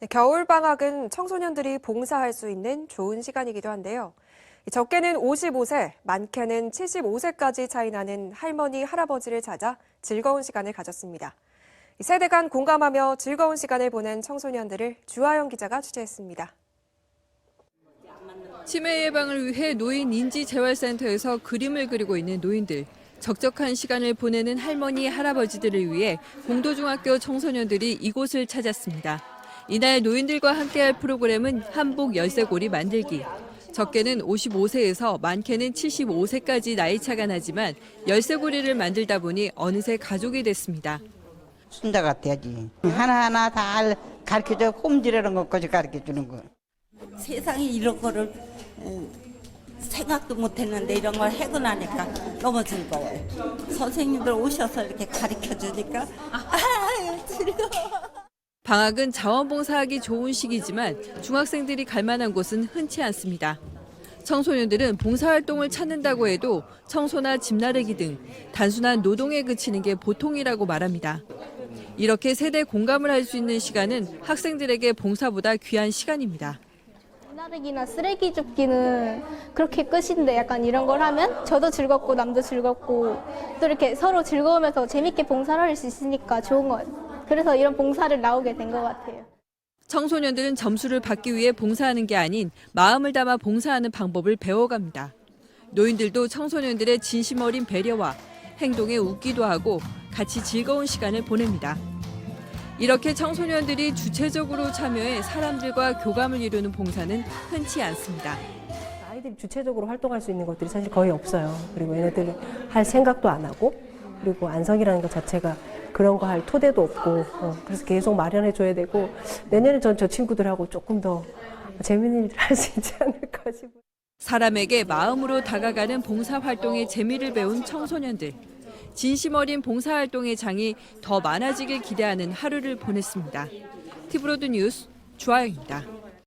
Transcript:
네, 겨울 방학은 청소년들이 봉사할 수 있는 좋은 시간이기도 한데요. 적게는 55세, 많게는 75세까지 차이 나는 할머니, 할아버지를 찾아 즐거운 시간을 가졌습니다. 세대 간 공감하며 즐거운 시간을 보낸 청소년들을 주하영 기자가 취재했습니다. 치매 예방을 위해 노인 인지 재활센터에서 그림을 그리고 있는 노인들. 적적한 시간을 보내는 할머니, 할아버지들을 위해 공도중학교 청소년들이 이곳을 찾았습니다. 이날 노인들과 함께할 프로그램은 한복 열쇠고리 만들기. 적게는 55세에서 많게는 75세까지 나이차가 나지만 열쇠고리를 만들다 보니 어느새 가족이 됐습니다. 순자 같아야지. 하나하나 다 가르쳐줘. 홈질하는 것까지 가르쳐주는 거. 세상에 이런 거를 음, 생각도 못했는데 이런 걸 해고 나니까 너무 즐거워요. 선생님들 오셔서 이렇게 가르쳐 주니까 아유 즐거워. 방학은 자원봉사하기 좋은 시기지만 중학생들이 갈 만한 곳은 흔치 않습니다. 청소년들은 봉사활동을 찾는다고 해도 청소나 집 나르기 등 단순한 노동에 그치는 게 보통이라고 말합니다. 이렇게 세대 공감을 할 수 있는 시간은 학생들에게 봉사보다 귀한 시간입니다. 나르기나 쓰레기 줍기는 그렇게 끝인데 약간 이런 걸 하면 저도 즐겁고 남도 즐겁고 또 이렇게 서로 즐거우면서 재밌게 봉사를 할 수 있으니까 좋은 것 같아요. 그래서 이런 봉사를 나오게 된 것 같아요. 청소년들은 점수를 받기 위해 봉사하는 게 아닌 마음을 담아 봉사하는 방법을 배워갑니다. 노인들도 청소년들의 진심 어린 배려와 행동에 웃기도 하고 같이 즐거운 시간을 보냅니다. 이렇게 청소년들이 주체적으로 참여해 사람들과 교감을 이루는 봉사는 흔치 않습니다. 아이들이 주체적으로 활동할 수 있는 것들이 사실 거의 없어요. 그리고 얘네들 할 생각도 안 하고 그리고 안성이라는 것 자체가 그런 거 할 토대도 없고 어, 그래서 계속 마련해 줘야 되고 내년에 전 저 친구들하고 조금 더 재밌는 일을 할 수 있지 않을까 싶어요. 사람에게 마음으로 다가가는 봉사활동의 재미를 배운 청소년들. 진심 어린 봉사활동의 장이 더 많아지길 기대하는 하루를 보냈습니다. 티브로드 뉴스 주아영입니다.